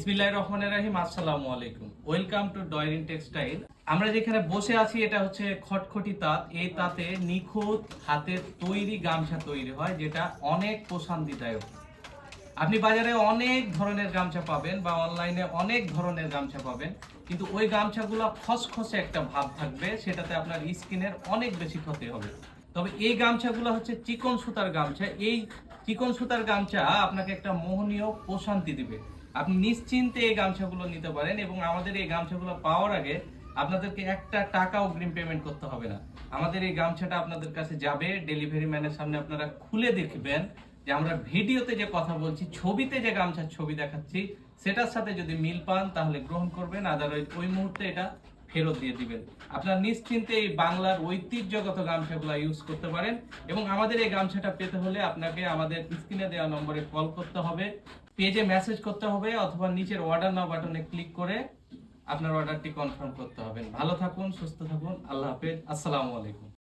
বিসমিল্লাহির রহমানির রহিম, আসসালামু আলাইকুম। ওয়েলকাম টু ডয়রিন টেক্সটাইল। আমরা যেখানে বসে আছি, এটা হচ্ছে খটখটি তাঁত। এই তাঁতে নিখুঁত হাতের তৈরি গামছা তৈরি হয়, যেটা অনেক প্রশান্তিদায়ক। আপনি বাজারে অনেক ধরনের গামছা পাবেন বা অনলাইনে অনেক ধরনের গামছা পাবেন, কিন্তু ওই গামছাগুলো খসখসে একটা ভাব থাকবে, সেটাতে আপনার স্কিনের অনেক বেশি ক্ষতি হবে। তবে এই গামছাগুলো হচ্ছে চিকন সুতার গামছা। এই চিকন সুতার গামছা আপনাকে একটা মোহনীয় প্রশান্তি দিবে। আপনি নিশ্চিন্তে এই গামছাগুলো নিতে পারেন এবং আমাদের এই গামছাগুলো পাওয়ার আগে আপনাদেরকে একটা টাকা অগ্রিম পেমেন্ট করতে হবে না। আমাদের এই গামছাটা আপনাদের কাছে যাবে ডেলিভারি ম্যানের সামনে আপনারা খুলে দেখবেন যে আমরা ভিডিওতে যে কথা বলছি, ছবিতে যে গামছার ছবি দেখাচ্ছি, সেটার সাথে যদি মিল পান তাহলে গ্রহণ করবেন আদারওয়াইজ ওই মুহূর্তে এটা ফেরত দিয়ে দিবেন। আপনারা নিশ্চিন্তে এই বাংলার ঐতিহ্যগত গামছাগুলো ইউজ করতে পারেন এবং আমাদের এই গামছাটা পেতে হলে আপনাকে আমাদের স্ক্রিনে দেওয়া নম্বরে কল করতে হবে, পেজে মেসেজ করতে হবে অথবা নিচের অর্ডার নাও বাটনে ক্লিক করে আপনার অর্ডারটি কনফার্ম করতে হবে। ভালো থাকুন, সুস্থ থাকুন, আল্লাহ হাফেজ, আসসালামু আলাইকুম।